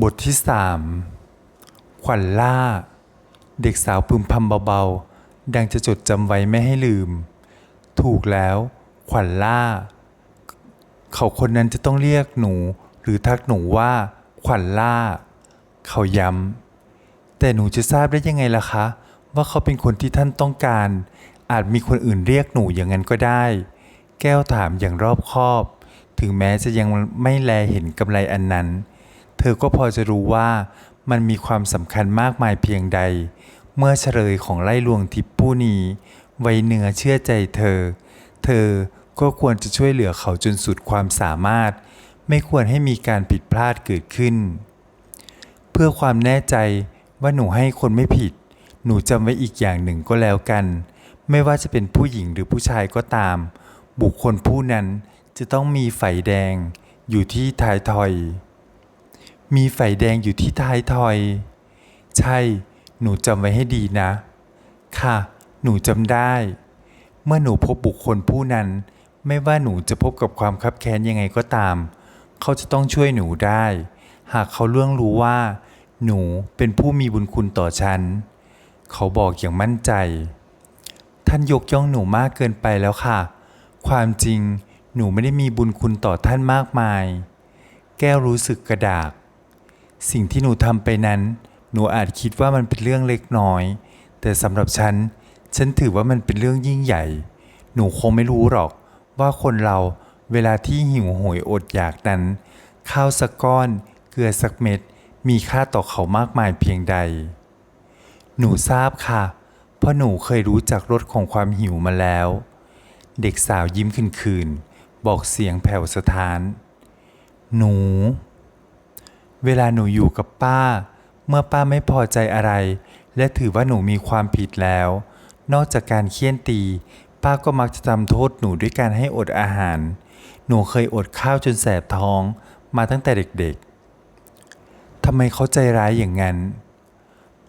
บทที่สามขวัญล่า เด็กสาวพึมพำเบาๆ ดังจะจดจำไว้ไม่ให้ลืม ถูกแล้วขวัญล่า เขาคนนั้นจะต้องเรียกหนู หรือทักหนูว่า ขวัญล่า เขาย้ำแต่หนูจะทราบได้ยังไงล่ะคะ ว่าเขาเป็นคนที่ท่านต้องการ อาจมีคนอื่นเรียกหนูอย่างนั้นก็ได้ แก้วถามอย่างรอบคอบ ถึงแม้จะยังไม่แลเห็นกำไรอันนั้น เธอก็พอจะรู้ว่ามันมีความสำคัญมากมายเพียงใด เมื่อเฉลยของไล่ลวงทิพผู้นี้ ไว้เนื้อเชื่อใจเธอ เธอก็ควรจะช่วยเหลือเขาจนสุดความสามารถ ไม่ควรให้มีการผิดพลาดเกิดขึ้น เพื่อความแน่ใจว่าหนูให้คนไม่ผิด หนูจำไว้อีกอย่างหนึ่งก็แล้วกัน ไม่ว่าจะเป็นผู้หญิงหรือผู้ชายก็ตาม บุคคลผู้นั้นจะต้องมีไฟแดงอยู่ที่ท้ายทอย มีไฟแดงอยู่ที่ท้ายทอย ใช่ หนูจำไว้ให้ดีนะ ค่ะ หนูจำได้ เมื่อหนูพบบุคคลผู้นั้น ไม่ว่าหนูจะพบกับความคับแค้นยังไงก็ตาม เขาจะต้องช่วยหนูได้ หากเขาเรื่องรู้ว่า หนูเป็นผู้มีบุญคุณต่อฉัน เขาบอกอย่างมั่นใจ ท่านยกย่องหนูมากเกินไปแล้วค่ะ ความจริงหนูไม่ได้มีบุญคุณต่อท่านมากมาย แก้วรู้สึกกระดาก สิ่งที่หนูทำไปนั้น หนูอาจคิดว่ามันเป็นเรื่องเล็กน้อย แต่สำหรับฉัน ฉันถือว่ามันเป็นเรื่องยิ่งใหญ่ หนูคงไม่รู้หรอก ว่าคนเราเวลาที่หิวโหยอดอยากนั้น ข้าวสักก้อน เกลือสักเม็ด มีค่าต่อเขามากมายเพียงใด หนูทราบค่ะ เพราะหนูเคยรู้จักรสของความหิวมาแล้ว เด็กสาวยิ้มคืนๆบอกเสียงแผ่วสะท้าน หนู เวลาหนูอยู่กับป้า เมื่อป้าไม่พอใจอะไร และถือว่าหนูมีความผิดแล้ว นอกจากการเคี่ยนตี ป้าก็มักจะทำโทษหนูด้วยการให้อดอาหาร หนูเคยอดข้าวจนแสบท้องมาตั้งแต่เด็กๆทำไมเขาใจร้ายอย่างนั้น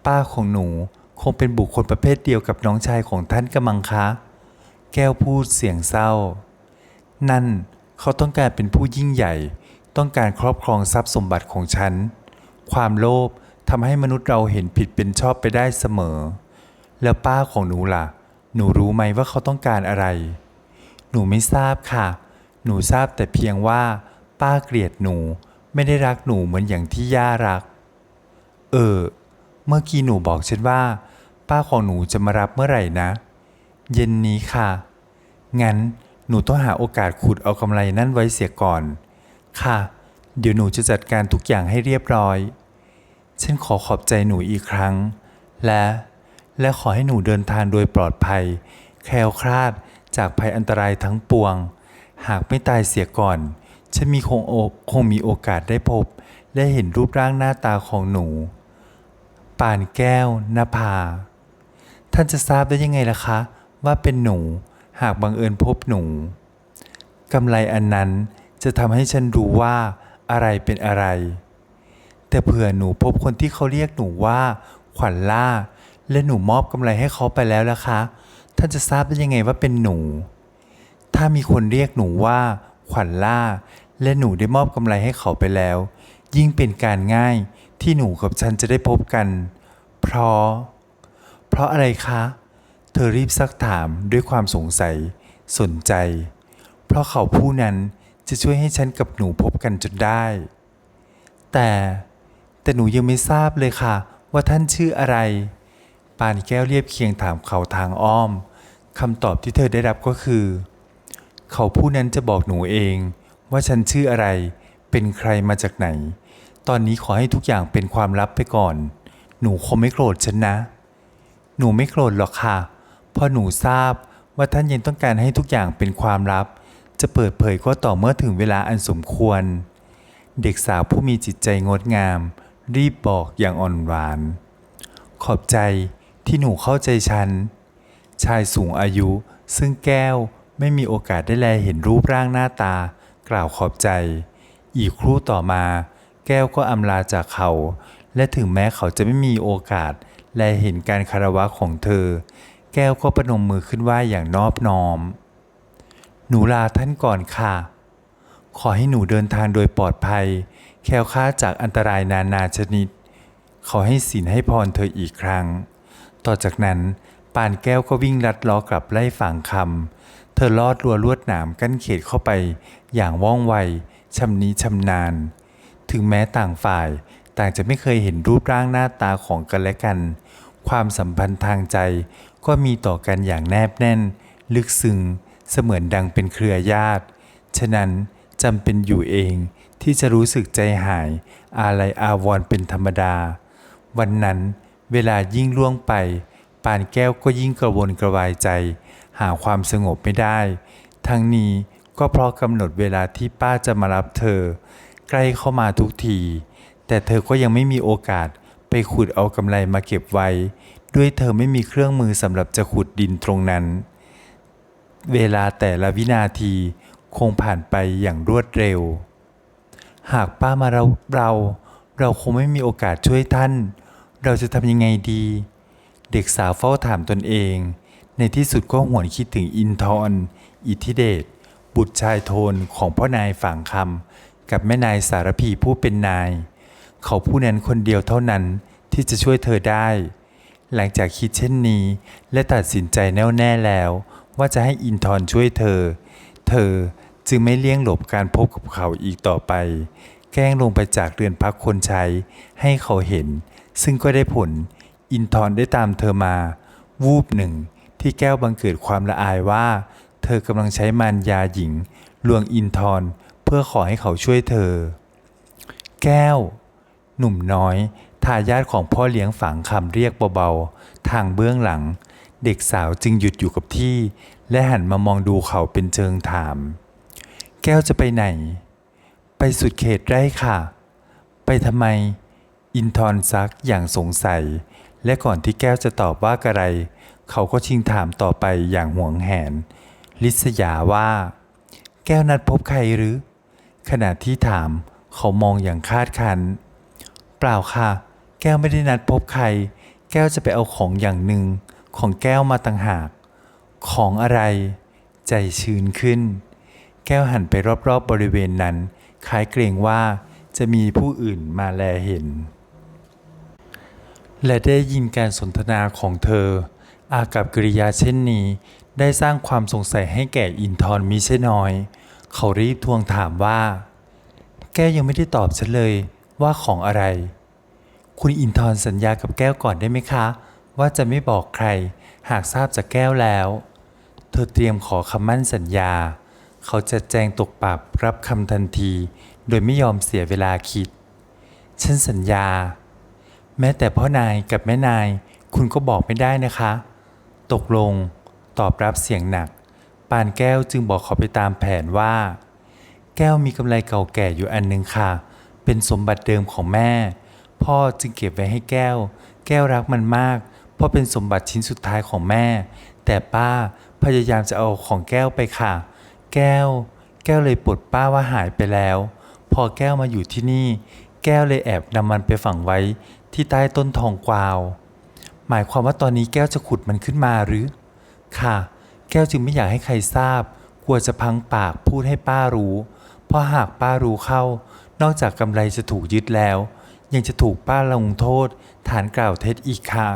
ป้าของหนูคงเป็นบุคคลประเภทเดียวกับน้องชายของท่านกำมังคะ แก้วพูดเสียงเศร้า นั่นเขาต้องการเป็นผู้ยิ่งใหญ่ ต้องการครอบครองทรัพย์สมบัติของฉัน ความโลภทำให้มนุษย์เราเห็นผิดเป็นชอบไปได้เสมอ แล้วป้าของหนูล่ะ หนูรู้ไหมว่าเขาต้องการอะไร หนูไม่ทราบค่ะ หนูทราบแต่เพียงว่า ป้าเกลียดหนูไม่ได้รักหนูเหมือนอย่างที่ย่ารัก เออ เมื่อกี้หนูบอกฉันว่า ป้าของหนูจะมารับเมื่อไหร่นะ เย็นนี้ค่ะ งั้นหนูต้องหาโอกาสขุดเอากำไรนั่นไว้เสียก่อน ค่ะ เดี๋ยวหนูจะจัดการทุกอย่างให้เรียบร้อย ฉันขอขอบใจหนูอีกครั้ง และ และขอให้หนูเดินทางโดยปลอดภัย แคล้วคลาดจากภัยอันตรายทั้งปวง หากไม่ตายเสียก่อน ฉันมีคงโอคงมีโอกาสได้พบ และเห็นรูปร่างหน้าตาของหนู ป่านแก้วนภา ท่านจะทราบได้ยังไงล่ะคะ ว่าเป็นหนู หากบังเอิญพบหนูกำไรอันนั้น จะทำให้ฉันรู้ว่าอะไรเป็นอะไร แต่เผื่อหนูพบคนที่เขาเรียกหนูว่า ขวัญล่า และหนูมอบกำไรให้เขาไปแล้วล่ะคะ ท่านจะทราบได้ยังไงว่าเป็นหนู ถ้ามีคนเรียกหนูว่า ขวัญล่า และหนูได้มอบกำไรให้เขาไปแล้ว ยิ่งเป็นการง่ายที่หนูกับฉันจะได้พบกัน เพราะ เพราะอะไรคะ เธอรีบซักถามด้วยความสงสัย สนใจ เพราะเขาผู้นั้น จะช่วยให้ฉันกับหนูพบกันจนได้ แต่แต่หนูยังไม่ทราบเลยค่ะ ว่าท่านชื่ออะไร ปานแก้วเรียบเคียงถามเขาทางอ้อมคำตอบที่เธอได้รับก็คือ เขาผู้นั้นจะบอกหนูเอง ว่าฉันชื่ออะไร เป็นใครมาจากไหน ตอนนี้ขอให้ทุกอย่างเป็นความลับไปก่อน หนูคงไม่โกรธฉันนะ หนูไม่โกรธหรอกค่ะเพราะหนูทราบว่าท่านยังต้องการให้ทุกอย่างเป็นความลับ จะเปิดเผยก็ต่อเมื่อถึงเวลาอันสมควร เด็กสาวผู้มีจิตใจงดงาม รีบบอกอย่างอ่อนหวาน ขอบใจที่หนูเข้าใจฉัน ชายสูงอายุซึ่งแก้วไม่มีโอกาสได้แลเห็นรูปร่างหน้าตา กล่าวขอบใจ อีกครู่ต่อมา แก้วก็อำลาจากเขา และถึงแม้เขาจะไม่มีโอกาส แลเห็นการคารวะของเธอ แก้วก็ประนมมือขึ้นไหวอย่างนอบน้อม หนูลาท่านก่อนค่ะ ขอให้หนูเดินทางโดยปลอดภัย แคล้วคลาดจากอันตรายนานาชนิด ขอให้ศีลให้พรเธออีกครั้ง ต่อจากนั้นปานแก้วก็วิ่งลัดล้อกลับไล่ฝังคำ เธอลอดรัวลวดหนามกั้นเขตเข้าไป อย่างว่องไวชำนิชำนาญ ถึงแม้ต่างฝ่ายต่างจะไม่เคยเห็นรูปร่างหน้าตาของกันและกัน ความสัมพันธ์ทางใจก็มีต่อกันอย่างแนบแน่น ลึกซึ้ง เสมือนดังเป็นเครือญาติ ฉะนั้นจำเป็นอยู่เองที่จะรู้สึกใจหาย อาลัยอาวรณ์เป็นธรรมดา วันนั้นเวลายิ่งล่วงไป ปานแก้วก็ยิ่งกระวนกระวายใจ หาความสงบไม่ได้ ทั้งนี้ก็เพราะกำหนดเวลาที่ป้าจะมารับเธอ ใกล้เข้ามาทุกที แต่เธอก็ยังไม่มีโอกาสไปขุดเอากำไรมาเก็บไว้ ด้วยเธอไม่มีเครื่องมือสำหรับจะขุดดินตรงนั้น เวลาแต่ละวินาทีคงผ่านไปอย่างรวดเร็ว หากป้ามาเราเราเราคงไม่มีโอกาสช่วยท่าน เราจะทำยังไงดี เด็กสาวเฝ้าถามตนเอง ในที่สุดก็หวนคิดถึงอินทรอิทธิเดชบุตรชายโทนของพ่อนายฝางคำกับแม่นายสารพีผู้เป็นนาย เขาผู้นั้นคนเดียวเท่านั้นที่จะช่วยเธอได้ หลังจากคิดเช่นนี้และตัดสินใจแน่วแน่แล้ว ว่าจะให้อินทร์ช่วยเธอ เธอจึงไม่เลี่ยงหลบการพบกับเขาอีกต่อไป แกล้งลงไปจากเรือนพักคนใช้ ให้เขาเห็น ซึ่งก็ได้ผล อินทร์ได้ตามเธอมา วูบหนึ่ง ที่แก้วบังเกิดความละอายว่า เธอกำลังใช้มารยาหญิง ลวงอินทร์เพื่อขอให้เขาช่วยเธอ แก้ว หนุ่มน้อยทายาทของพ่อเลี้ยงฝังคำเรียกเบาๆ ทางเบื้องหลัง เด็กสาวจึงหยุดอยู่กับที่ และหันมามองดูเขาเป็นเชิงถาม แก้วจะไปไหน ไปสุดเขตไร่ค่ะ ไปทำไม อินทร์ซักอย่างสงสัย และก่อนที่แก้วจะตอบว่ากระไร เขาก็ชิงถามต่อไปอย่างหวงแหน ลิษยาว่า แก้วนัดพบใครหรือ ขณะที่ถามเขามองอย่างคาดคัน เปล่าค่ะ แก้วไม่ได้นัดพบใคร แก้วจะไปเอาของอย่างหนึ่ง ของแก้วมาต่างหาก ของอะไร ใจชื้นขึ้น แก้วหันไปรอบๆบบริเวณนั้น คล้ายเกรงว่าจะมีผู้อื่นมาแลเห็น และได้ยินการสนทนาของเธอ อากับกริยาเช่นนี้ ได้สร้างความสงสัยให้แก่อินทร์มิใช่น้อย เขารีบทวงถามว่า แก้วยังไม่ได้ตอบฉันเลยว่าของอะไร คุณอินทร์สัญญากับแก้วก่อนได้ไหมคะ ว่าจะไม่บอกใครหากทราบจากแก้วแล้ว เธอเตรียมขอคำมั่นสัญญา เขาจะแจงตกปรับรับคำทันที โดยไม่ยอมเสียเวลาคิด ฉันสัญญา แม้แต่พ่อนายกับแม่นายคุณก็บอกไม่ได้นะคะ ตกลงตอบรับเสียงหนัก ปานแก้วจึงบอกเขาไปตามแผนว่า แก้วมีกำไรเก่าแก่อยู่อันหนึ่งค่ะ เป็นสมบัติเดิมของแม่ พ่อจึงเก็บไว้ให้แก้ว แก้วรักมันมาก ราะเป็นสมบัติชิ้นสุดท้ายของแม่ แต่ป้าพยายามจะเอาของแก้วไปค่ะ แก้ว แก้วเลยปลดป้าว่าหายไปแล้ว พอแก้วมาอยู่ที่นี่ แก้วเลยแอบนำมันไปฝังไว้ที่ใต้ต้นทองกวาว หมายความว่าตอนนี้แก้วจะขุดมันขึ้นมาหรือ ค่ะ แก้วจึงไม่อยากให้ใครทราบ กลัวจะพังปากพูดให้ป้ารู้ เพราะหากป้ารู้เข้า นอกจากกำไรจะถูกยึดแล้ว ยังจะถูกป้าลงโทษ ฐานกล่าวเท็จอีกค่ะ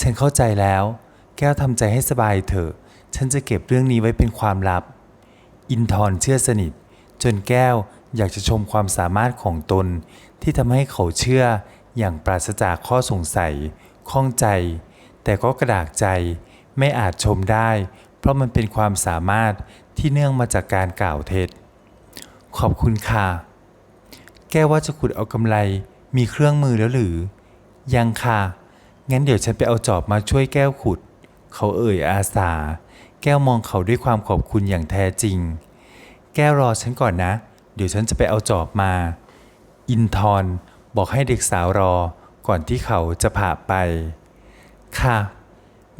ฉันเข้าใจแล้ว แก้วทำใจให้สบายเถอะ ฉันจะเก็บเรื่องนี้ไว้เป็นความลับ อินทร์เชื่อสนิท จนแก้วอยากจะชมความสามารถของตน ที่ทำให้เขาเชื่ออย่างปราศจากข้อสงสัยข้องใจ แต่ก็กระดากใจไม่อาจชมได้ เพราะมันเป็นความสามารถที่เนื่องมาจากการกล่าวเท็จ ขอบคุณค่ะ แก้วว่าจะขุดเอากำไรมีเครื่องมือแล้วหรือ ยังค่ะ งั้นเดี๋ยวฉันไปเอาจอบมาช่วยแก้วขุด เขาเอ่ยอาสา แก้วมองเขาด้วยความขอบคุณอย่างแท้จริง แก้วรอฉันก่อนนะ เดี๋ยวฉันจะไปเอาจอบมา อินทร์บอกให้เด็กสาวรอ ก่อนที่เขาจะผ่าไป ค่ะ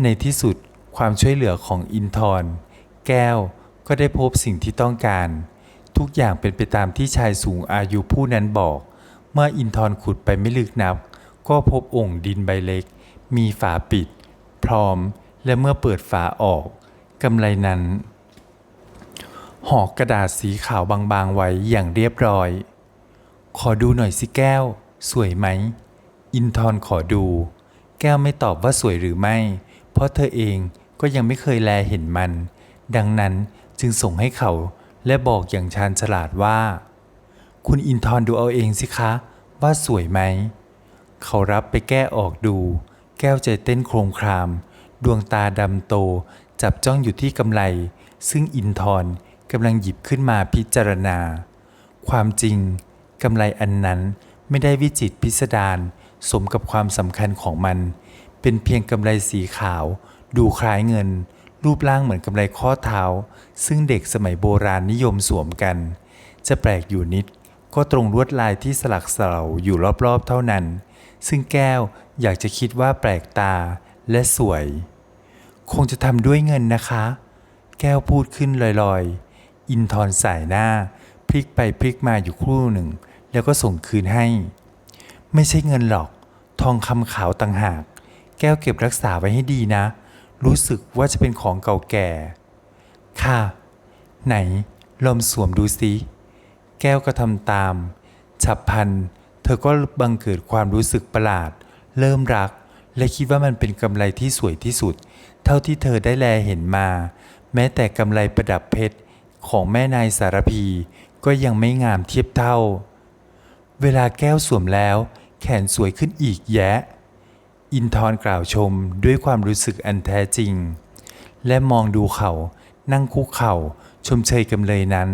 ในที่สุดความช่วยเหลือของอินทร์แก้วก็ได้พบสิ่งที่ต้องการ ทุกอย่างเป็นไปตามที่ชายสูงอายุผู้นั้นบอก เมื่ออินทร์ขุดไปไม่ลึกนับ ก็พบองค์ดินใบเล็ก มีฝาปิด พร้อมและเมื่อเปิดฝาออกกำไรนั้นห่อกระดาษสีขาวบางๆไว้อย่างเรียบร้อย ขอดูหน่อยสิแก้ว สวยไหม อินทร์ขอดู แก้วไม่ตอบว่าสวยหรือไม่ เพราะเธอเองก็ยังไม่เคยแลเห็นมัน ดังนั้นจึงส่งให้เขาและบอกอย่างชาญฉลาดว่า คุณอินทร์ดูเอาเองสิคะ ว่าสวยไหม เขารับไปแก้ออกดู แก้วใจเต้นโครมคราม ดวงตาดำโต จับจ้องอยู่ที่กำไล ซึ่งอินทร์กำลังหยิบขึ้นมาพิจารณา ความจริงกำไลอันนั้นไม่ได้วิจิตพิสดารสมกับความสำคัญของมัน เป็นเพียงกำไลสีขาว ดูคล้ายเงิน รูปร่างเหมือนกำไลข้อเท้า ซึ่งเด็กสมัยโบราณนิยมสวมกัน จะแปลกอยู่นิด ก็ตรงลวดลายที่สลักเสลาอยู่รอบๆเท่านั้น ซึ่งแก้วอยากจะคิดว่าแปลกตาและสวย คงจะทำด้วยเงินนะคะ แก้วพูดขึ้นลอยๆ อินทร์สายหน้า พลิกไปพลิกมาอยู่ครู่หนึ่ง แล้วก็ส่งคืนให้ ไม่ใช่เงินหรอก ทองคำขาวต่างหาก แก้วเก็บรักษาไว้ให้ดีนะ รู้สึกว่าจะเป็นของเก่าแก่ ค่ะ ไหนลองสวมดูสิ แก้วก็ทำตาม ฉับพัน เธอก็บังเกิดความรู้สึกประหลาด เริ่มรัก และคิดว่ามันเป็นกำไรที่สวยที่สุด เท่าที่เธอได้แลเห็นมา แม้แต่กำไรประดับเพชรของแม่นายสารพี ก็ยังไม่งามเทียบเท่า เวลาแก้วสวมแล้ว แขนสวยขึ้นอีกแยะ อินทร์กล่าวชมด้วยความรู้สึกอันแท้จริง และมองดูเขา นั่งคุกเข่า ชมเชยกำเลยนั้น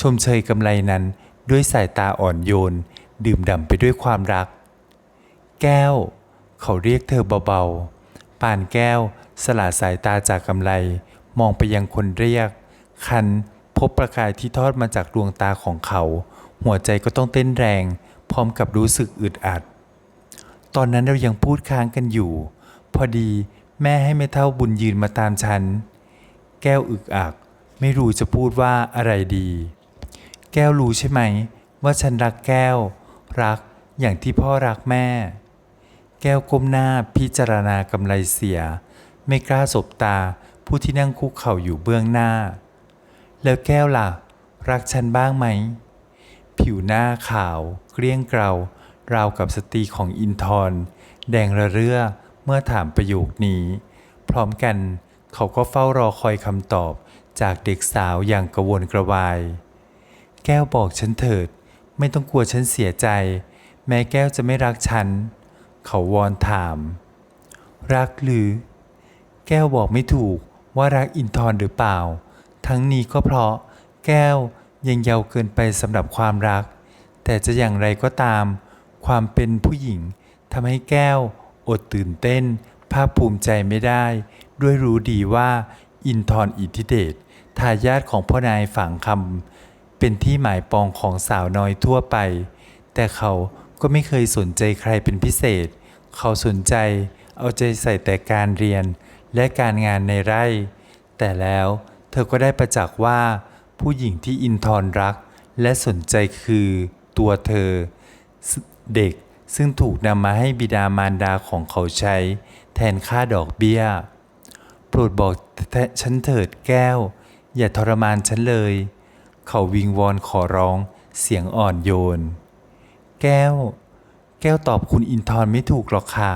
ชมเชยกำไรนั้นด้วยสายตาอ่อนโยน ดื่มด่ำไปด้วยความรัก แก้ว เขาเรียกเธอเบาๆ ป่านแก้วสละสายตาจากกำไรมองไปยังคนเรียก คันพบประกายที่ทอดมาจากดวงตาของเขา หัวใจก็ต้องเต้นแรง พร้อมกับรู้สึกอึดอัด ตอนนั้นเรายังพูดค้างกันอยู่ พอดีแม่ให้แม่เท่าบุญยืนมาตามฉัน แก้วอึกอัก ไม่รู้จะพูดว่าอะไรดี แก้วรู้ใช่ไหม ว่าฉันรักแก้ว รักอย่างที่พ่อรักแม่ แก้วก้มหน้าพิจารณากำไรเสีย ไม่กล้าสบตาผู้ที่นั่งคุกเข่าอยู่เบื้องหน้า แล้วแก้วล่ะ รักฉันบ้างไหม ผิวหน้าขาว เกลี้ยงเกลาราวกับสตรีของอินทร์แดงระเรื่อเมื่อถามประโยคนี้ พร้อมกันเขาก็เฝ้ารอคอยคำตอบจากเด็กสาวอย่างกระวนกระวาย แก้วบอกฉันเถิด ไม่ต้องกลัวฉันเสียใจ แม้แก้วจะไม่รักฉัน เขาวอนถาม รักหรือ แก้วบอกไม่ถูกว่ารักอินทร์หรือเปล่า ทั้งนี้ก็เพราะ แก้วยังเยาว์เกินไปสำหรับความรัก แต่จะอย่างไรก็ตาม ความเป็นผู้หญิงทำให้แก้ว อดตื่นเต้น ภาคภูมิใจไม่ได้ ด้วยรู้ดีว่า อินทร์อิทธิเดชทายาทของพ่อนายฝังคำ เป็นที่หมายปองของสาวน้อยทั่วไป แต่เขาก็ไม่เคยสนใจใครเป็นพิเศษ เขาสนใจเอาใจใส่แต่การเรียนและการงานในไร่ แต่แล้วเธอก็ได้ประจักษ์ว่า ผู้หญิงที่อินทร์รักและสนใจคือตัวเธอ เด็กซึ่งถูกนำมาให้บิดามารดาของเขาใช้ แทนค่าดอกเบี้ย โปรดบอกฉันเถิดแก้ว อย่าทรมานฉันเลย เขาวิงวอนขอร้องเสียงอ่อนโยน แก้ว แก้วตอบคุณอินทร์ไม่ถูกหรอกค่ะ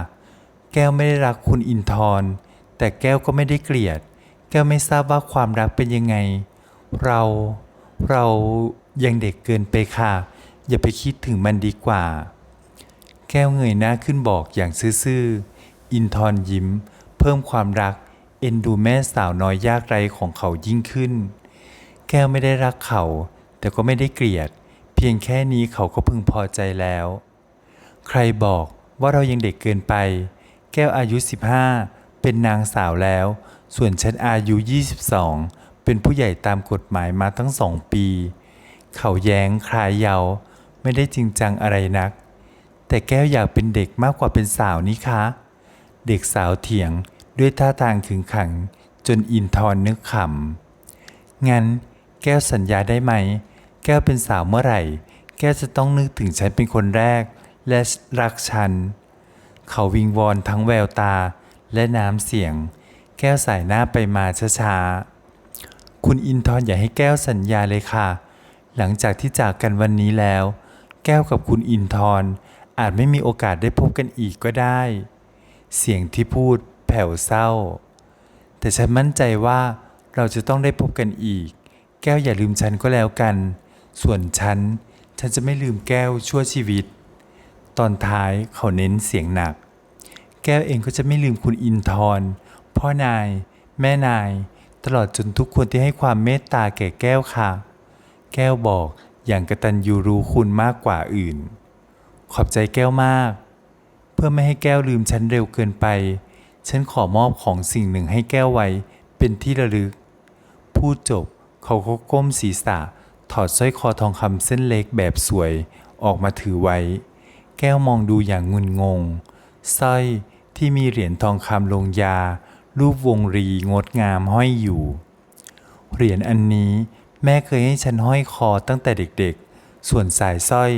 แก้วไม่ได้รักคุณอินทร์แต่แก้วก็ไม่ได้เกลียด แก้วไม่ทราบว่าความรักเป็นยังไง เรา เรายังเด็กเกินไปค่ะ อย่าไปคิดถึงมันดีกว่า แก้วเงยหน้าขึ้นบอกอย่างซื่อๆ อินทร์ยิ้ม เพิ่มความรักเอ็นดูแม่สาวน้อยยากไรของเขายิ่งขึ้น แก้วไม่ได้รักเขา แต่ก็ไม่ได้เกลียด เพียงแค่นี้เขาก็พึงพอใจแล้ว ใครบอกว่าเรายังเด็กเกินไป แก้วอายุ 15 เป็นนางสาวแล้ว ส่วนฉันอายุ 22 เป็นผู้ใหญ่ตามกฎหมายมาทั้งสองปี เขาแย้งคลายเยาว์ไม่ได้จริงจังอะไรนัก แต่แก้วอยากเป็นเด็กมากกว่าเป็นสาวนี่คะ เด็กสาวเถียงด้วยท่าทางขึงขัง จนอินทร์นึกขำงั้น แก้วสัญญาได้ไหม แก้วเป็นสาวเมื่อไหร่ แก้วจะต้องนึกถึงฉันเป็นคนแรก และรักฉัน เขาวิงวอนทั้งแววตาและน้ำเสียง แก้วสายหน้าไปมาช้าๆ คุณอินทร์อย่าให้แก้วสัญญาเลยค่ะ หลังจากที่จากกันวันนี้แล้ว แก้วกับคุณอินทร์อาจไม่มีโอกาสได้พบกันอีกก็ได้ เสียงที่พูดแผ่วเศร้า แต่ฉันมั่นใจว่าเราจะต้องได้พบกันอีก แก้วอย่าลืมฉันก็แล้วกัน ส่วนฉัน ฉันจะไม่ลืมแก้วชั่วชีวิต ตอนท้ายเขาเน้นเสียงหนัก แก้วเองก็จะไม่ลืมคุณอินทร์พ่อนาย แม่นาย ตลอดจนทุกคนที่ให้ความเมตตาแก่แก้วค่ะ แก้วบอกอย่างกระตันยูรู้คุณมากกว่าอื่น ขอบใจแก้วมาก เพื่อไม่ให้แก้วลืมฉันเร็วเกินไป ฉันขอมอบของสิ่งหนึ่งให้แก้วไว้เป็นที่ระลึก พูดจบ เขาก็ก้มศีรษะ ถอดสร้อยคอทองคำเส้นเล็กแบบสวยออกมาถือไว้ แก้วมองดูอย่างงุนงงสร้อยที่มีเหรียญทองคำลงยา รูปวงรีงดงามห้อยอยู่ เหรียญอันนี้แม่เคยให้ฉันห้อยคอตั้งแต่เด็กๆ ส่วนสายสร้อย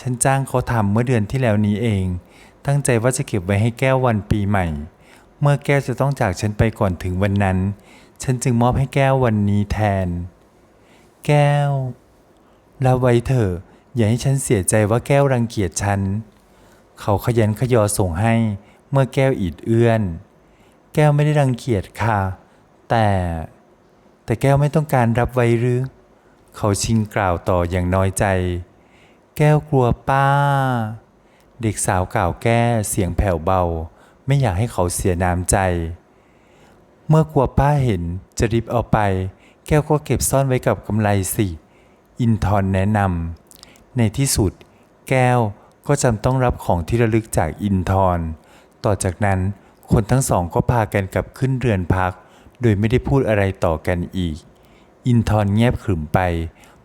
ฉันจ้างเขาทำเมื่อเดือนที่แล้วนี้เอง ตั้งใจว่าจะเก็บไว้ให้แก้ววันปีใหม่ เมื่อแก้วจะต้องจากฉันไปก่อนถึงวันนั้น ฉันจึงมอบให้แก้ววันนี้แทน แก้วรับไว้เถอะอย่าให้ฉันเสียใจว่าแก้วรังเกียจฉัน เขาขยันขยอส่งให้เมื่อแก้วอิดเอื้อน แก้วไม่ได้รังเกียจค่ะ แต่ แต่แก้วไม่ต้องการรับไว้หรือ เขาชิงกล่าวต่ออย่างน้อยใจ แก้วกลัวป้า เด็กสาวกล่าวแก้เสียงแผ่วเบา ไม่อยากให้เขาเสียน้ำใจ เมื่อกลัวป้าเห็นจะริบเอาไป แก้วก็เก็บซ่อนไว้กับกำไลสิ อินทร์แนะนำในที่สุด แก้วก็จำต้องรับของที่ระลึกจากอินทร์ต่อจากนั้นคนทั้งสองก็พากันกลับขึ้นเรือนพัก โดยไม่ได้พูดอะไรต่อกันอีก อินทร์เงียบขรึมไป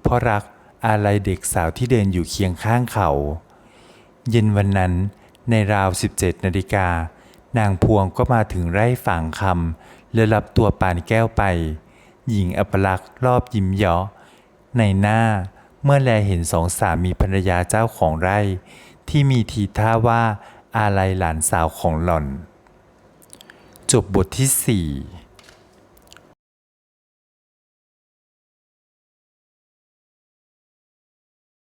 เพราะรักอาลัยเด็กสาวที่เดินอยู่เคียงข้างเขา เย็นวันนั้นในราว 17 นาฬิกา นางพวงก็มาถึงไร่ฝางคำและรับตัวปานแก้วไป หญิงอัปลักษ์รอบยิ้มเยาะในหน้าเมื่อแลเห็นสองสามีภรรยาเจ้าของไร่ ที่มีทีท่าว่าอาลัยหลานสาวของหล่อน จบบทที่สี่